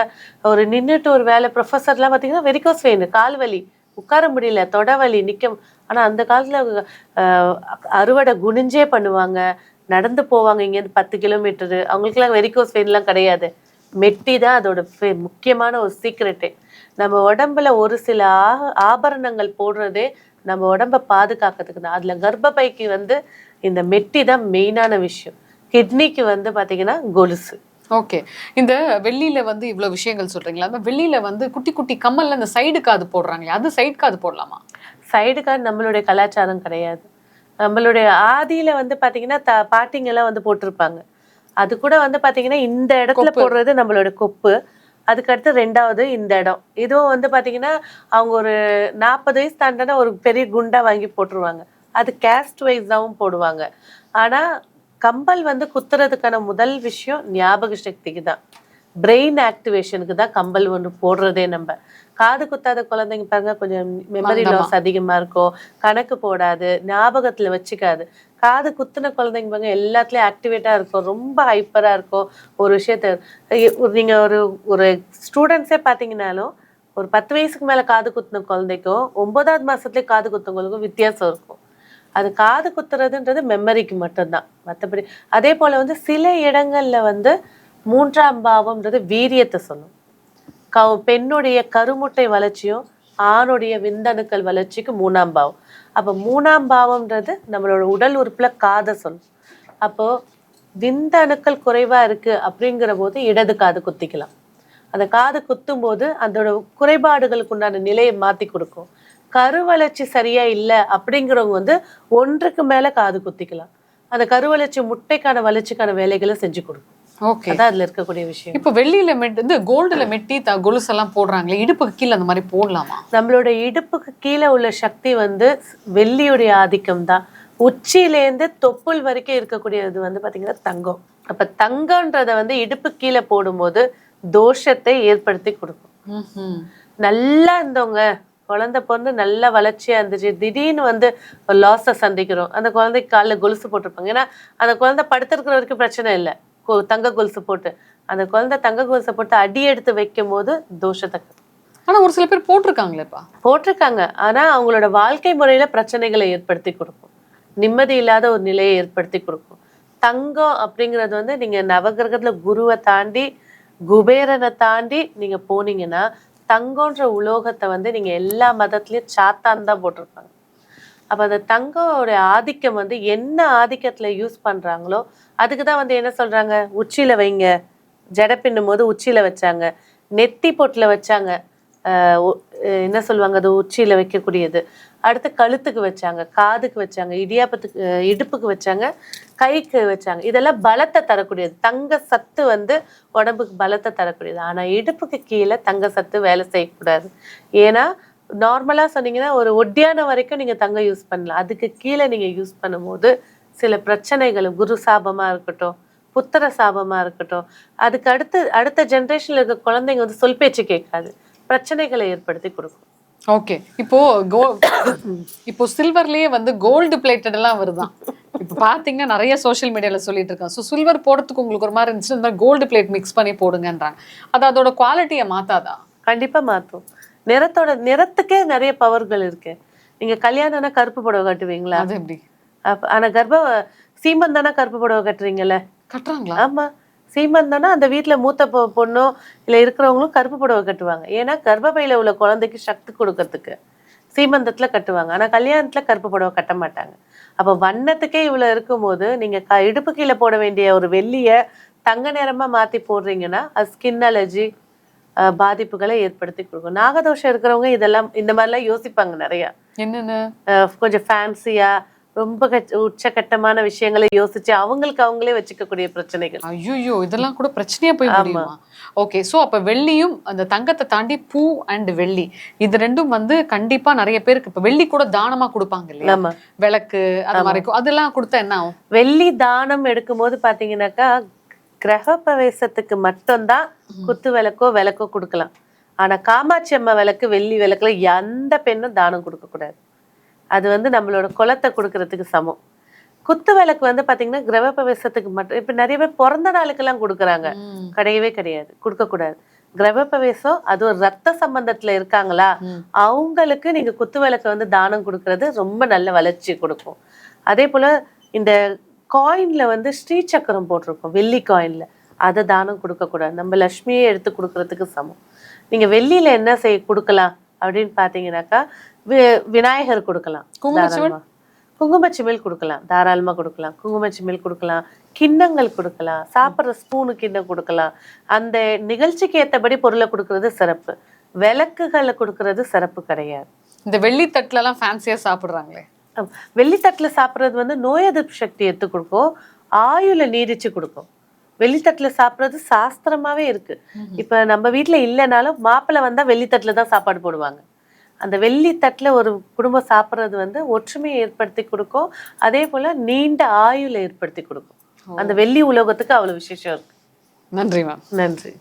ஒரு நின்றுட்டு ஒரு வேலை ப்ரொஃபஸர்லாம் பார்த்தீங்கன்னா வெரிகோஸ் வெயின் கால் வலி உட்கார முடியல தொட வலி ஆனால் அந்த காலத்தில் அறுவடை குனிஞ்சே பண்ணுவாங்க. நடந்து போவாங்க இங்கேருந்து பத்து கிலோமீட்டரு அவங்களுக்குலாம் வெரிகோஸ் வெயின்லாம் கிடையாது. மெட்டி தான் அதோட ஃபே முக்கியமான ஒரு சீக்ரெட்டு நம்ம உடம்புல ஒரு சில ஆ- ஆபரணங்கள் போடுறதே நம்ம உடம்ப பாதுகாக்கிறதுக்கு தான். அதில் கர்ப்பப்பைக்கு வந்து இந்த மெட்டி தான் மெயினான விஷயம். கிட்னிக்கு வந்து பார்த்திங்கன்னா கொலுசு. ஓகே இந்த வெள்ளியில வந்து இவ்வளவு விஷயங்கள் சொல்றீங்களா? அந்த வெள்ளியில வந்து குட்டி குட்டி கம்மல்ல அந்த சைடு காது போடுறாங்களே அது சைடு காது போடலாமா? சைடு கார்டு நம்மளுடைய கலாச்சாரம் கிடையாது. நம்மளுடைய ஆதியில வந்து பாத்தீங்கன்னா த பாட்டிங்க எல்லாம் வந்து போட்டிருப்பாங்க. அது கூட வந்து பாத்தீங்கன்னா இந்த இடத்துல. போடுறது நம்மளோட கொப்பு. அதுக்கடுத்து ரெண்டாவது இந்த இடம். இதுவும் வந்து பாத்தீங்கன்னா அவங்க ஒரு நாற்பது வயசு தாண்டினா ஒரு பெரிய குண்டா வாங்கி போட்டுருவாங்க. அது கேஸ்ட் வைஸாவும் போடுவாங்க. ஆனா கம்பல் வந்து குத்துறதுக்கான முதல் விஷயம் ஞாபக சக்திக்கு தான் பிரெயின் ஆக்டிவேஷனுக்கு தான் கம்பல் ஒன்று போடுறதே நம்ம. காது குத்தாத குழந்தைங்க பாருங்க கொஞ்சம் மெமரி. லாஸ் அதிகமா இருக்கும் கணக்கு போடாது ஞாபகத்துல வச்சுக்காது. காது குத்துன குழந்தைங்க பாருங்க எல்லாத்துலயும் ஆக்டிவேட்டா இருக்கும் ரொம்ப ஹைப்பரா இருக்கும் ஒரு விஷயத்த இ- ஒரு- நீங்க ஒரு ஒரு ஸ்டூடெண்ட்ஸே பாத்தீங்கன்னாலும் ஒரு பத்து வயசுக்கு மேல காது குத்துன குழந்தைக்கும் ஒன்பதாவது மாசத்துலயே காது குத்துனவங்களுக்கும் வித்தியாசம் இருக்கும். அது காது குத்துறதுன்றது மெமரிக்கு மட்டும்தான். மற்றபடி அதே போல் வந்து சில இடங்களில் வந்து மூன்றாம் பாவம்ன்றது வீரியத்தை சொல்லும். கவு பெண்ணுடைய கருமுட்டை வளர்ச்சியும் ஆணுடைய விந்தணுக்கள் வளர்ச்சிக்கு மூணாம் பாவம். அப்போ மூணாம் பாவம்ன்றது நம்மளோட உடல் உறுப்பில் காதை சொல்லும். அப்போது விந்தணுக்கள் குறைவாக இருக்குது அப்படிங்கிற போது இடது காது குத்திக்கலாம். அந்த காது குத்தும் போது அதோட குறைபாடுகளுக்கு உண்டான நிலையை மாற்றி கொடுக்கும். கருவளர்ச்சி சரியா இல்லை அப்படிங்கிறவங்க வந்து ஒன்றுக்கு மேல காது குத்திக்கலாம். அந்த கருவளர்ச்சி முட்டைக்கான வளர்ச்சிக்கான வேலைகளை செஞ்சு கொடுக்கும். ஓகே. அதான் அதுல இருக்கக்கூடிய விஷயம் இப்போ வெள்ளியில மெட் இந்த கோல்டுல மெட்டி த கொலுசு எல்லாம் போடுறாங்களே இடுப்புக்கு கீழே அந்த மாதிரி போடலாமா? நம்மளோட இடுப்புக்கு கீழே உள்ள சக்தி வந்து வெள்ளியுடைய ஆதிக்கம் தான். உச்சியிலேருந்து தொப்புள் வரைக்கும் இருக்கக்கூடியது வந்து பாத்தீங்கன்னா தங்கம். அப்ப தங்கம்ன்றத வந்து இடுப்பு கீழே போடும்போது தோஷத்தை ஏற்படுத்தி கொடுக்கும். நல்லா இருந்தவங்க குழந்தை பிறந்து நல்லா வளர்ச்சியா இருந்துச்சு. திடீர்னு வந்து லாஸை சந்திக்கிறோம். அந்த குழந்தைக்கு காலில் கொலுசு போட்டிருப்பாங்க. ஏன்னா அந்த குழந்தை படுத்திருக்கிற வரைக்கும் பிரச்சனை இல்லை. தங்க கொலுசு போட்டு. அந்த குழந்தை தங்க கொலுசை போட்டு அடி எடுத்து வைக்கும் போது தோஷத்தை ஆனா ஒரு சில பேர் போட்டிருக்காங்களேப்பா. போட்டிருக்காங்க. ஆனா அவங்களோட வாழ்க்கை முறையில பிரச்சனைகளை ஏற்படுத்தி கொடுக்கும். நிம்மதி இல்லாத ஒரு நிலையை ஏற்படுத்தி கொடுக்கும். தங்கம் அப்படிங்கிறது வந்து நீங்க நவகிரகத்துல குருவை தாண்டி குபேரனை தாண்டி நீங்க போனீங்கன்னா தங்கம்ன்ற உலோகத்தை வந்து நீங்க எல்லா மதத்துலயும் சாத்தான் தான் போட்டிருப்பாங்க. அப்ப அந்த தங்கோட ஆதிக்கம் வந்து என்ன ஆதிக்கத்துல யூஸ் பண்றாங்களோ அதுக்கு தான் வந்து என்ன சொல்றாங்க? உச்சியில வைங்க. ஜட பின்னும் போது உச்சியில வச்சாங்க. நெத்தி பொட்டில் வச்சாங்க. அஹ் என்ன சொல்லுவாங்க? அது உச்சியில வைக்கக்கூடியது. அடுத்து கழுத்துக்கு வச்சாங்க காதுக்கு வச்சாங்க இடியாப்பத்துக்கு இடுப்புக்கு வச்சாங்க கைக்கு வச்சாங்க. இதெல்லாம் பலத்தை தரக்கூடியது. தங்க சத்து வந்து உடம்புக்கு பலத்தை தரக்கூடியது. ஆனால் இடுப்புக்கு கீழே தங்க சத்து வேலை செய்யக்கூடாது. ஏன்னா நார்மலாக சொன்னீங்கன்னா ஒரு ஒட்டியான வரைக்கும் நீங்கள் தங்கம் யூஸ் பண்ணலாம். அதுக்கு கீழே நீங்கள் யூஸ் பண்ணும்போது சில பிரச்சனைகள் குரு சாபமாக இருக்கட்டும் புத்திர சாபமாக இருக்கட்டும் அதுக்கு அடுத்து அடுத்த ஜென்ரேஷனில் இருக்க குழந்தைங்க வந்து சொல் பேச்சு கேட்காது. பிரச்சனைகளை ஏற்படுத்தி கொடுக்கும். ஓகே இப்போ கோ இப்போ சில்வர்லயே வந்து கோல்டு பிளேட்டட் எல்லாம் வருதான். இப்போ பாத்தீங்கன்னா நிறைய சோஷியல் மீடியால சொல்லிட்டு இருக்காங்க. ஸோ சில்வர் போடுறதுக்கு உங்களுக்கு ஒரு மாதிரி இருந்துச்சு இந்த மாதிரி கோல்டு பிளேட் மிக்ஸ் பண்ணி போடுங்கன்றாங்க. அது அதோட குவாலிட்டியை மாத்தாதா? கண்டிப்பா மாத்தும். நிறத்தோட நிறத்துக்கே நிறைய பவர்கள் இருக்கு. நீங்க கல்யாணம்னா கருப்பு புடவை கட்டுவீங்களா? அது எப்படி? ஆனா கர்ப்ப சீமந்தானா கருப்பு புடவை கட்டுறீங்கல்ல? கட்டுறாங்களா? ஆமா. சீமந்தனா அந்த வீட்ல மூத்த பொ- பொண்ணோ இல்ல இருக்கிறவங்களும் கருப்பு புடவை கட்டுவாங்க. ஏன்னா கர்ப்பப்பையில உள்ள குழந்தைக்கு சக்தி கொடுக்கறதுக்கு சீமந்தத்துல கட்டுவாங்க. ஆனா கல்யாணத்துல கருப்பு புடவை கட்ட மாட்டாங்க. அப்ப வண்ணத்துக்கே இவ்வளவு இருக்கும்போது நீங்க க இடுப்பு கீழே போட வேண்டிய ஒரு வெள்ளிய தங்க நிறமா மாத்தி போடுறீங்கன்னா அது ஸ்கின் அலர்ஜி பாதிப்புகளை ஏற்படுத்தி கொடுக்கும். நாகதோஷம் இருக்கிறவங்க இதெல்லாம் இந்த மாதிரிலாம் யோசிப்பாங்க நிறைய. என்னென்ன? கொஞ்சம் ஃபேன்சியா ரொம்ப உச்சகட்டமான விஷயங்களை யோசிச்சு அவங்களுக்கு அவங்களே வச்சுக்கக்கூடிய பிரச்சனைகள். ஐயோ இதெல்லாம் கூட பிரச்சனையா போய் முடியுமா? ஓகே சோ அப்ப வெள்ளியும் அந்த தங்கத்தை தாண்டி பூ அண்ட் வெள்ளி. இது ரெண்டும் வந்து கண்டிப்பா நிறைய பேருக்கு இப்ப வெள்ளி கூட தானமா கொடுப்பாங்க இல்லையா? விளக்கு அது மாதிரி. அதெல்லாம் கொடுத்தா என்ன ஆகும்? வெள்ளி தானம் எடுக்கும்போது பாத்தீங்கன்னாக்கா கிரக பிரவேசத்துக்கு மட்டும்தான் குத்து விளக்கோ விளக்கோ கொடுக்கலாம். ஆனா காமாட்சி அம்மா விளக்கு வெள்ளி விளக்குல எந்த பெண்ணும் தானம் கொடுக்க கூடாது. அது வந்து நம்மளோட குலத்தை கொடுக்கறதுக்கு சமம். குத்து விளக்கு வந்து பாத்தீங்கன்னா கிரக பிரவேசத்துக்கு மட்டும் இப்ப நிறைய பேர் பிறந்த நாளுக்கெல்லாம் கொடுக்குறாங்க. கிடையவே கிடையாது. கொடுக்க கூடாது. கிரக பிரவேசம் அது ஒரு ரத்த சம்பந்தத்துல இருக்காங்களா. அவங்களுக்கு நீங்க குத்து விளக்கு வந்து தானம் கொடுக்கறது ரொம்ப நல்ல வளர்ச்சி கொடுக்கும். அதே போல இந்த காயின்ல வந்து ஸ்ரீ சக்கரம் போட்டிருக்கோம் வெள்ளி காயின்ல அதை தானம் கொடுக்க கூடாது. நம்ம லட்சுமியை எடுத்து கொடுக்கறதுக்கு சமம். நீங்க வெள்ளியில என்ன செய்ய கொடுக்கலாம்? அப்படின்னு பாத்தீங்கன்னாக்கா வி- விநாயகர் கொடுக்கலாம்? தாராளமா. குங்குமச்சிமிழ் கொடுக்கலாம். தாராளமா கொடுக்கலாம். குங்குமச்சிமிழ் கொடுக்கலாம். கிண்ணங்கள் கொடுக்கலாம். சாப்பிட்ற ஸ்பூனு கிண்ணம் கொடுக்கலாம். அந்த நிகழ்ச்சிக்கு ஏத்தபடி பொருளை கொடுக்கறது சிறப்பு. விளக்குகளை கொடுக்கறது சிறப்பு கிடையாது. இந்த வெள்ளி தட்டுல எல்லாம் ஃபேன்சியா சாப்பிடுறாங்களே. வெள்ளித்தட்டுல சாப்பிட்றது வந்து நோய் எதிர்ப்பு சக்தி எடுத்து கொடுக்கும். ஆயுள நீடிச்சு கொடுக்கும். வெள்ளித்தட்டுல சாப்பிட்றது சாஸ்திரமாவே இருக்கு. இப்ப நம்ம வீட்ல இல்லைனாலும் மாப்பிள்ளை வந்தா வெள்ளித்தட்டுல தான் சாப்பாடு போடுவாங்க. அந்த வெள்ளித்தட்டுல ஒரு குடும்பம் சாப்பிட்றது வந்து ஒற்றுமையை ஏற்படுத்தி கொடுக்கும். அதே போல நீண்ட ஆயுளை ஏற்படுத்தி கொடுக்கும். அந்த வெள்ளி உலோகத்துக்கு அவ்வளவு விசேஷம் இருக்கு. நன்றி மேம். நன்றி.